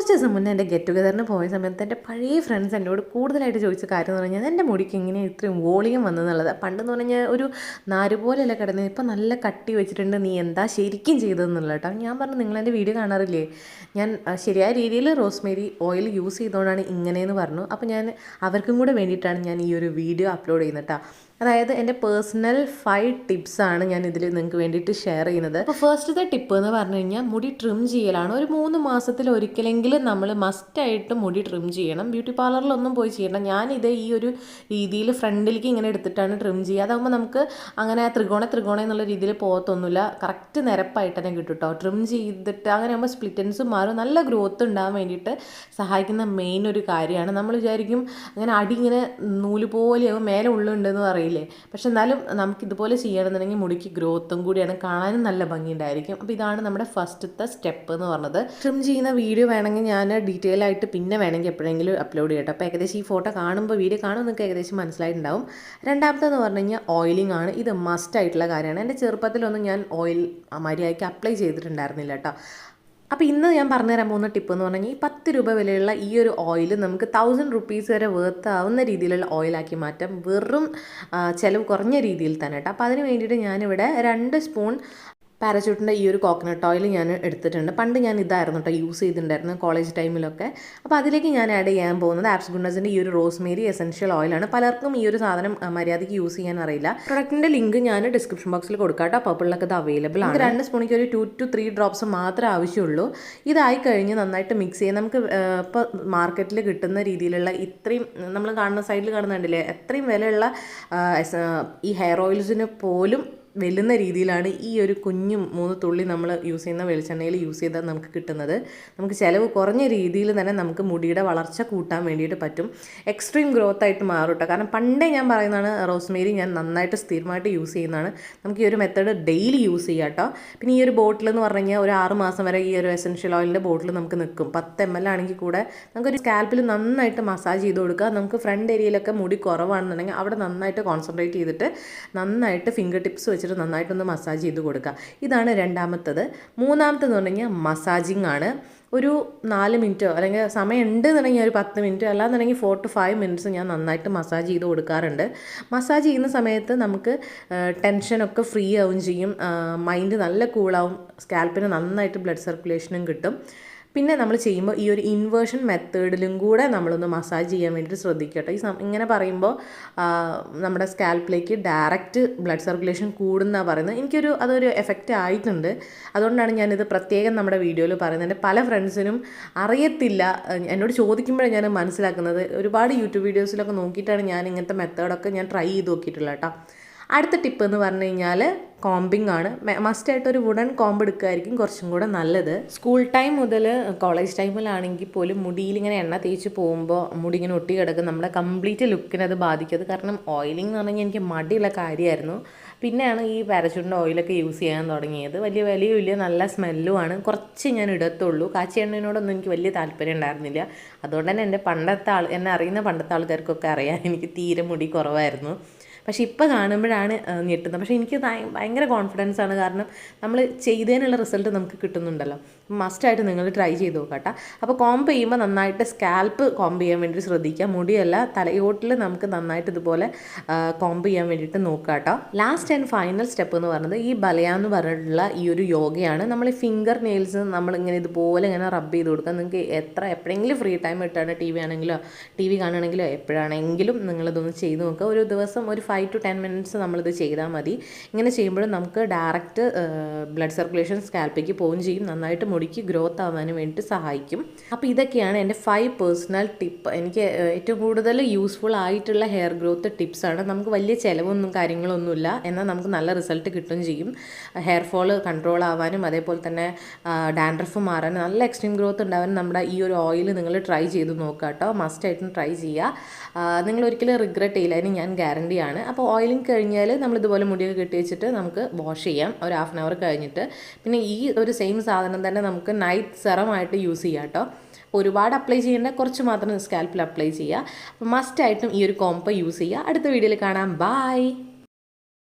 കുറച്ച് ദിവസം മുന്നേ എന്റെ ഗെറ്റ് ടുഗദറിന് പോയ സമയത്ത് എന്റെ പഴയ ഫ്രണ്ട്സ് എന്നോട് കൂടുതലായിട്ട് ചോദിച്ച കാര്യം എന്ന് പറഞ്ഞാൽ എന്റെ മുടിക്ക് ഇങ്ങനെ ഇത്രയും വോളിയം വന്നതെന്നുള്ളത്. പണ്ടെന്ന് പറഞ്ഞാൽ ഒരു നാര് പോലെയല്ല കിടന്നത് ഇപ്പം നല്ല കട്ടി വെച്ചിട്ടുണ്ട് നീ എന്താ ശരിക്കും ചെയ്തതെന്നുള്ള കേട്ടോ. ഞാൻ പറഞ്ഞു നിങ്ങൾ എന്റെ വീഡിയോ കാണാറില്ലേ? ഞാൻ ശരിയായ രീതിയിൽ റോസ്മേരി ഓയിൽ യൂസ് ചെയ്തുകൊണ്ടാണ് ഇങ്ങനെയെന്ന് പറഞ്ഞു. അപ്പോൾ ഞാൻ അവർക്കും കൂടെ വേണ്ടിയിട്ടാണ് ഞാൻ ഈ ഒരു വീഡിയോ അപ്ലോഡ് ചെയ്യുന്നത് കേട്ടോ. അതായത് എന്റെ പേഴ്സണൽ ഫൈവ് ടിപ്സാണ് ഞാൻ ഇതിൽ നിങ്ങൾക്ക് വേണ്ടിയിട്ട് ഷെയർ ചെയ്യുന്നത്. അപ്പോൾ ഫസ്റ്റത്തെ ടിപ്പ് എന്ന് പറഞ്ഞു കഴിഞ്ഞാൽ മുടി ട്രിം ചെയ്യലാണ്. ഒരു മൂന്ന് മാസത്തിൽ ഒരിക്കലെങ്കിലും നമ്മൾ മസ്റ്റായിട്ട് മുടി ട്രിം ചെയ്യണം. ബ്യൂട്ടി പാർലറിലൊന്നും പോയി ചെയ്യണം ഞാനിത് ഈ ഒരു രീതിയിൽ ഫ്രണ്ടിലേക്ക് ഇങ്ങനെ എടുത്തിട്ടാണ് ട്രിം ചെയ്യുക. അതാകുമ്പോൾ നമുക്ക് അങ്ങനെ ത്രികോണ ത്രികോണ എന്നുള്ള രീതിയിൽ പോകത്തൊന്നുമില്ല. കറക്റ്റ് നിരപ്പായിട്ട് തന്നെ കിട്ടും കേട്ടോ ട്രിം ചെയ്തിട്ട് അങ്ങനെ ആകുമ്പോൾ സ്പ്ലിറ്റൻസ് മാറും. നല്ല ഗ്രോത്ത് ഉണ്ടാകാൻ വേണ്ടിയിട്ട് സഹായിക്കുന്ന മെയിൻ ഒരു കാര്യമാണ്. നമ്മൾ വിചാരിക്കും അങ്ങനെ അടി ഇങ്ങനെ നൂൽ പോലെയാകും മേലെ ഉള്ളുണ്ടെന്ന് പറയില്ലേ? പക്ഷെ എന്നാലും നമുക്ക് ഇതുപോലെ ചെയ്യണമെന്നുണ്ടെങ്കിൽ മുടിക്ക് ഗ്രോത്തും കൂടിയാണ് കാണാനും നല്ല ഭംഗിയുണ്ടായിരിക്കും. അപ്പോൾ ഇതാണ് നമ്മുടെ ഫസ്റ്റത്തെ സ്റ്റെപ്പ് എന്ന് പറഞ്ഞത്. ട്രിം ചെയ്യുന്ന വീഡിയോ വേണമെങ്കിൽ ഞാൻ ഡീറ്റെയിൽ ആയിട്ട് പിന്നെ വേണമെങ്കിൽ എപ്പോഴെങ്കിലും അപ്ലോഡ് ചെയ്യട്ടെ അപ്പോൾ ഏകദേശം ഈ ഫോട്ടോ കാണുമ്പോൾ വീഡിയോ കാണുമ്പോൾ നിങ്ങൾക്ക് ഏകദേശം മനസ്സിലായിട്ടുണ്ടാവും. രണ്ടാമത്തെന്ന് പറഞ്ഞു കഴിഞ്ഞാൽ ഓയിലിംഗ് ആണ്. ഇത് മസ്റ്റ് ആയിട്ടുള്ള കാര്യമാണ്. എന്റെ ചെറുപ്പത്തിലൊന്നും ഞാൻ ഓയിൽ മര്യാദയ്ക്ക് അപ്ലൈ ചെയ്തിട്ടുണ്ടായിരുന്നില്ല കേട്ടോ അപ്പോൾ ഇന്ന് ഞാൻ പറഞ്ഞു തരാൻ പോകുന്ന ടിപ്പ് എന്ന് പറഞ്ഞാൽ ഈ പത്ത് രൂപ വിലയുള്ള ഈ ഒരു ഓയിൽ നമുക്ക് തൗസൻഡ് റുപ്പീസ് വരെ വേർത്ത് ആവുന്ന രീതിയിലുള്ള ഓയിലാക്കി മാറ്റാം. വെറും ചിലവ് കുറഞ്ഞ രീതിയിൽ തന്നെ കേട്ടോ അപ്പോൾ അതിന് വേണ്ടിയിട്ട് ഞാനിവിടെ രണ്ട് സ്പൂൺ പാരച്യൂട്ടിന്റെ ഈ ഒരു കോക്കനട്ട് ഓയിൽ ഞാൻ എടുത്തിട്ടുണ്ട്. പണ്ട് ഞാൻ ഇതായിരുന്നു കേട്ടോ യൂസ് ചെയ്തിട്ടുണ്ടായിരുന്നു കോളേജ് ടൈമിലൊക്കെ അപ്പോൾ അതിലേക്ക് ഞാൻ ആഡ് ചെയ്യാൻ പോകുന്നത് ആപ്സ് ഗുണ്ടസിന്റെ ഈ ഒരു റോസ്മേരി എസൻഷ്യൽ ഓയിലാണ് പലർക്കും ഈ ഒരു സാധനം മര്യാദയ്ക്ക് യൂസ് ചെയ്യാൻ അറിയില്ല. പ്രൊഡക്റ്റിന്റെ ലിങ്ക് ഞാൻ ഡിസ്ക്രിപ്ഷൻ ബോക്സിൽ കൊടുക്കാം കേട്ടോ പർപ്പിളിലൊക്കെ ഇത് അവൈലബിൾ ആണ്. രണ്ട് സ്പൂണിക്ക് ഒരു ടു ടു ത്രീ ഡ്രോപ്സ് മാത്രമേ ആവശ്യമുള്ളൂ. ഇതായി കഴിഞ്ഞ് നന്നായിട്ട് മിക്സ് ചെയ്യാം. നമുക്ക് ഇപ്പോൾ മാർക്കറ്റിൽ കിട്ടുന്ന രീതിയിലുള്ള ഇത്രയും നമ്മൾ കാണുന്ന സൈഡിൽ കാണുന്നുണ്ടല്ലേ? എത്രയും വിലയുള്ള ഈ ഹെയർ ഓയിൽസിന് പോലും വെല്ലുന്ന രീതിയിലാണ് ഈ ഒരു കുഞ്ഞു മൂന്ന് തുള്ളി നമ്മൾ യൂസ് ചെയ്യുന്ന വെളിച്ചെണ്ണയിൽ യൂസ് ചെയ്താൽ നമുക്ക് കിട്ടുന്നത്. നമുക്ക് ചിലവ് കുറഞ്ഞ രീതിയിൽ തന്നെ നമുക്ക് മുടിയുടെ വളർച്ച കൂട്ടാൻ വേണ്ടിയിട്ട് പറ്റും. എക്സ്ട്രീം ഗ്രോത്ത് ആയിട്ട് മാറും കേട്ടോ കാരണം പണ്ടേ ഞാൻ പറയുന്നതാണ് റോസ്മേരി ഞാൻ നന്നായിട്ട് സ്ഥിരമായിട്ട് യൂസ് ചെയ്യുന്നതാണ്. നമുക്ക് ഈ ഒരു മെത്തേഡ് ഡെയിലി യൂസ് ചെയ്യാം കേട്ടോ പിന്നെ ഈ ഒരു ബോട്ടിൽ എന്ന് പറഞ്ഞു കഴിഞ്ഞാൽ ഒരു ആറ് മാസം വരെ ഈ ഒരു എസെൻഷ്യൽ ഓയിലിന്റെ ബോട്ടിൽ നമുക്ക് നിൽക്കും. പത്ത് എം എൽ ആണെങ്കിൽ കൂടെ നമുക്കൊരു സ്കാൽപ്പിൽ നന്നായിട്ട് മസാജ് ചെയ്ത് കൊടുക്കുക. നമുക്ക് ഫ്രണ്ട് ഏരിയയിലൊക്കെ മുടി കുറവാണെന്നുണ്ടെങ്കിൽ അവിടെ നന്നായിട്ട് കോൺസെൻട്രേറ്റ് ചെയ്തിട്ട് നന്നായിട്ട് ഫിംഗർ ടിപ്സ് വെച്ചിട്ട് നന്നായിട്ടൊന്ന് മസാജ് ചെയ്ത് കൊടുക്കുക. ഇതാണ് രണ്ടാമത്തത്. മൂന്നാമത്തെന്ന് പറഞ്ഞു കഴിഞ്ഞാൽ മസാജിങ് ആണ്. ഒരു നാല് മിനിറ്റോ അല്ലെങ്കിൽ സമയം ഉണ്ട് എന്നുണ്ടെങ്കിൽ ഒരു പത്ത് മിനിറ്റോ അല്ലാന്നുണ്ടെങ്കിൽ ഫോർ ടു ഫൈവ് മിനിറ്റ്സ് ഞാൻ നന്നായിട്ട് മസാജ് ചെയ്ത് കൊടുക്കാറുണ്ട്. മസാജ് ചെയ്യുന്ന സമയത്ത് നമുക്ക് ടെൻഷനൊക്കെ ഫ്രീ ആവും ചെയ്യും. മൈൻഡ് നല്ല കൂളാവും സ്കാൽപ്പിന് നന്നായിട്ട് ബ്ലഡ് സർക്കുലേഷനും കിട്ടും. പിന്നെ നമ്മൾ ചെയ്യുമ്പോൾ ഈ ഒരു ഇൻവേർഷൻ മെത്തേഡിലും കൂടെ നമ്മളൊന്ന് മസാജ് ചെയ്യാൻ വേണ്ടിയിട്ട് ശ്രദ്ധിക്കട്ടെ. ഈ ഇങ്ങനെ പറയുമ്പോൾ നമ്മുടെ സ്കാൽപ്പിലേക്ക് ഡയറക്റ്റ് ബ്ലഡ് സർക്കുലേഷൻ കൂടുന്ന പറയുന്നത്. എനിക്കൊരു അതൊരു എഫക്റ്റ് ആയിട്ടുണ്ട്. അതുകൊണ്ടാണ് ഞാനിത് പ്രത്യേകം നമ്മുടെ വീഡിയോയിൽ പറയുന്നത്. എന്റെ പല ഫ്രണ്ട്സിനും അറിയത്തില്ല. എന്നോട് ചോദിക്കുമ്പോഴേ ഞാൻ മനസ്സിലാക്കുന്നത്. ഒരുപാട് യൂട്യൂബ് വീഡിയോസിലൊക്കെ നോക്കിയിട്ടാണ് ഞാൻ ഇങ്ങനത്തെ മെത്തേഡൊക്കെ ഞാൻ ട്രൈ ചെയ്ത് നോക്കിയിട്ടുള്ളത് കേട്ടോ. അടുത്ത ടിപ്പ് എന്ന് പറഞ്ഞു കഴിഞ്ഞാൽ കോമ്പിംഗ് ആണ്. മസ്റ്റായിട്ട് ഒരു വുഡൻ കോമ്പ് എടുക്കുകയായിരിക്കും കുറച്ചും കൂടെ നല്ലത്. സ്കൂൾ ടൈം മുതൽ കോളേജ് ടൈമിലാണെങ്കിൽ പോലും മുടിയിൽ ഇങ്ങനെ എണ്ണ തേച്ച് പോകുമ്പോൾ മുടി ഇങ്ങനെ ഒട്ടി കിടക്കും. നമ്മുടെ കംപ്ലീറ്റ് ലുക്കിനെ അത് ബാധിക്കും. കാരണം ഓയിലിംഗ് എന്ന് പറഞ്ഞാൽ എനിക്ക് മടിയുള്ള കാര്യമായിരുന്നു പിന്നെയാണ് ഈ പാരച്യൂട്ടിന്റെ ഓയിലൊക്കെ യൂസ് ചെയ്യാൻ തുടങ്ങിയത്. വലിയ വലിയ വിലയുമില്ല നല്ല സ്മെല്ലുമാണ് കുറച്ച് ഞാൻ ഇടത്തുള്ളൂ. കാച്ചി എണ്ണയോടൊന്നും എനിക്ക് വലിയ താല്പര്യം ഉണ്ടായിരുന്നില്ല. അതുകൊണ്ട് തന്നെ എന്റെ പണ്ടത്തെ ആൾ എന്നെ അറിയുന്ന പണ്ടത്തെ ആൾക്കാർക്കൊക്കെ അറിയാം എനിക്ക് തീരെ മുടി കുറവായിരുന്നു. പക്ഷേ ഇപ്പോൾ കാണുമ്പോഴാണ് ഞെട്ടുന്നത്. പക്ഷേ എനിക്ക് ഭയങ്കര കോൺഫിഡൻസ് ആണ്. കാരണം നമ്മൾ ചെയ്തതിനുള്ള റിസൾട്ട് നമുക്ക് കിട്ടുന്നുണ്ടല്ലോ. മസ്റ്റായിട്ട് നിങ്ങൾ ട്രൈ ചെയ്ത് നോക്കാട്ടോ. അപ്പോൾ കോംബ് ചെയ്യുമ്പോൾ നന്നായിട്ട് സ്കാൽപ്പ് കോംബ് ചെയ്യാൻ വേണ്ടി ശ്രദ്ധിക്കുക. മുടിയല്ല തലയോട്ടിൽ നമുക്ക് നന്നായിട്ട് ഇതുപോലെ കോംബ് ചെയ്യാൻ വേണ്ടിയിട്ട് നോക്കുക കേട്ടോ ലാസ്റ്റ് ആൻഡ് ഫൈനൽ സ്റ്റെപ്പ് എന്ന് പറയുന്നത് ഈ ബലയ എന്ന് പറഞ്ഞിട്ടുള്ള ഈ ഒരു യോഗയാണ്. നമ്മൾ ഈ ഫിംഗർ നെയിൽസ് നമ്മളിങ്ങനെ ഇതുപോലെ ഇങ്ങനെ റബ്ബ് ചെയ്ത് കൊടുക്കുക. നിങ്ങൾക്ക് എത്ര എപ്പോഴെങ്കിലും ഫ്രീ ടൈം കിട്ടുകയാണ് ടി വി ആണെങ്കിലോ ടി വി കാണുകയാണെങ്കിലോ എപ്പോഴാണെങ്കിലും നിങ്ങളിതൊന്ന് ചെയ്ത് നോക്കുക. ഒരു ദിവസം ഒരു ഫൈവ് ടു ടെൻ മിനിറ്റ്സ് നമ്മളിത് ചെയ്താൽ മതി. ഇങ്ങനെ ചെയ്യുമ്പോഴും നമുക്ക് ഡയറക്റ്റ് ബ്ലഡ് സർക്കുലേഷൻ സ്കാൽപ്പിലേക്ക് പോവുകയും ചെയ്യും. നന്നായിട്ട് മുടിക്ക് ഗ്രോത്ത് ആവാനും വേണ്ടിയിട്ട് സഹായിക്കും. അപ്പോൾ ഇതൊക്കെയാണ് എന്റെ ഫൈവ് പേഴ്സണൽ ടിപ്പ് എനിക്ക് ഏറ്റവും കൂടുതൽ യൂസ്ഫുൾ ആയിട്ടുള്ള ഹെയർ ഗ്രോത്ത് ടിപ്സാണ് നമുക്ക് വലിയ ചിലവൊന്നും കാര്യങ്ങളൊന്നുമില്ല. എന്നാൽ നമുക്ക് നല്ല റിസൾട്ട് കിട്ടുകയും ചെയ്യും. ഹെയർ ഫോൾ കൺട്രോൾ ആവാനും അതേപോലെ തന്നെ ഡാൻഡ്രഫ് മാറാനും നല്ല എക്സ്ട്രീം ഗ്രോത്ത് ഉണ്ടാവാനും നമ്മുടെ ഈ ഒരു ഓയിൽ നിങ്ങൾ ട്രൈ ചെയ്ത് നോക്കുക കേട്ടോ. മസ്റ്റായിട്ടും ട്രൈ ചെയ്യുക. നിങ്ങൾ ഒരിക്കലും റിഗ്രറ്റ് ചെയ്യില്ല. അതിന് ഞാൻ ഗ്യാരണ്ടിയാണ് അപ്പോൾ ഓയിലിംഗ് കഴിഞ്ഞാൽ നമ്മൾ ഇതുപോലെ മുടിയൊക്കെ കെട്ടി വെച്ചിട്ട് നമുക്ക് വാഷ് ചെയ്യാം. ഒരു ഹാഫ് ആൻ അവർ കഴിഞ്ഞിട്ട്. പിന്നെ ഈ ഒരു സെയിം സാധനം തന്നെ നമുക്ക് നൈറ്റ് സെറമായിട്ട് യൂസ് ചെയ്യാം കേട്ടോ ഒരുപാട് അപ്ലൈ ചെയ്യേണ്ട കുറച്ച് മാത്രം സ്കാൽപ്പിൽ അപ്ലൈ ചെയ്യുക അപ്പോൾ മസ്റ്റായിട്ടും ഈ ഒരു കോംബോ യൂസ് ചെയ്യുക അടുത്ത വീഡിയോയിൽ കാണാം. ബായ്